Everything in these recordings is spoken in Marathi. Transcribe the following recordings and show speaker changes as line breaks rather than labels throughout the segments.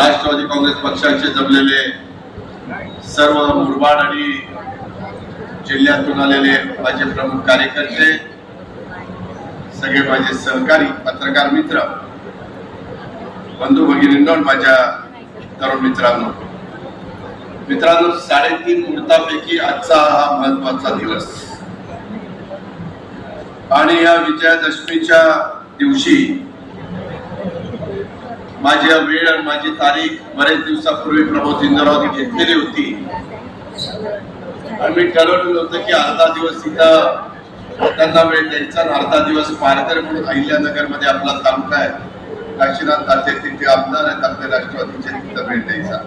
राष्ट्रवादी काँग्रेस पक्षाचे जमलेले सर्व मुरबाड आणि जिल्ह्यातून आलेले माझे प्रमुख कार्यकर्ते सगळे माझे सहकारी पत्रकार मित्र बंधू भगिनींनो माझ्या तरुण मित्रांनो. मित्रांनो साडेतीन मुहूर्तापैकी आजचा हा महत्त्वाचा दिवस. आणि या विजयादशमीच्या दिवशी माझी वेळ आणि माझी तारीख बरेच दिवसापूर्वी प्रमोद इंदरावनी घेतलेली होती. आणि मी ठरवलेलं होतं की अर्धा दिवस तिथं त्यांना वेळ द्यायचा अर्धा दिवस पारकर म्हणून अहिल्यानगरमध्ये आपला तालुका आहे. काशीनाथ ताते तिथे आमदार आहेत आपल्या राष्ट्रवादीचे तिथं वेळ द्यायचा.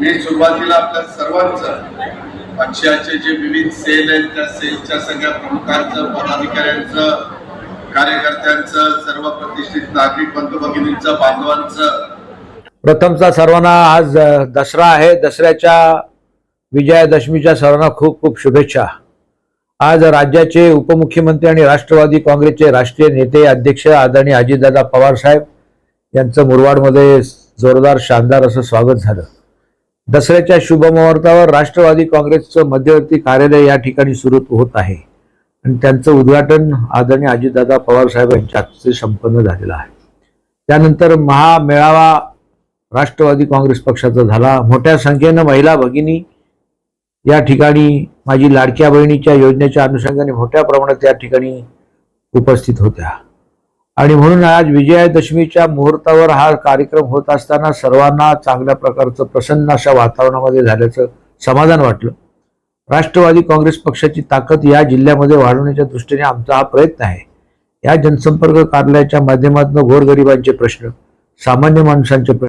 मी सुरुवातीला आपल्या सर्वांचं पक्षाचे जे विविध सेल आहेत त्या सेलच्या सगळ्या प्रमुखांचं पदाधिकाऱ्यांचं कार्यकर्त्यांचं सर्व प्रतिष्ठित नागरिक बंधू भगिनींचं बांधवांचं.
प्रथमचा सर्वांना आज दसरा आहे. दसऱ्याच्या विजयादशमीच्या सर्वांना खूप खूप शुभेच्छा. आज राज्याचे उपमुख्यमंत्री आणि राष्ट्रवादी काँग्रेसचे राष्ट्रीय नेते अध्यक्ष आदरणीय अजितदादा पवार साहेब यांचं मुरवाडमध्ये जोरदार शानदार असं स्वागत झालं. दसऱ्याच्या शुभ मुहूर्तावर राष्ट्रवादी काँग्रेसचं मध्यवर्ती कार्यालय या ठिकाणी सुरू होत आहे. आणि त्यांचं उद्घाटन आदरणीय अजितदादा पवार साहेब यांच्या हस्ते संपन्न झालेलं आहे. त्यानंतर महामेळावा राष्ट्रवादी काँग्रेस पक्षाचा झाला. मोठ्या संख्येनं महिला भगिनी या ठिकाणी माझी लाडक्या बहिणीच्या योजनेच्या अनुषंगाने मोठ्या प्रमाणात या ठिकाणी उपस्थित होत्या. आणि म्हणून आज विजयादशमीच्या मुहूर्तावर हा कार्यक्रम होत असताना सर्वांना चांगल्या प्रकारचं प्रसन्न अशा वातावरणामध्ये झाल्याचं समाधान वाटलं. राष्ट्रवादी काँग्रेस पक्षाची ताकद या जिल्ह्यामध्ये वाढवण्याच्या दृष्टीने आमचा हा प्रयत्न आहे. या जनसंपर्क कार्यालयाच्या माध्यमातून गोरगरिबांचे प्रश्न सामान्य माणसांचे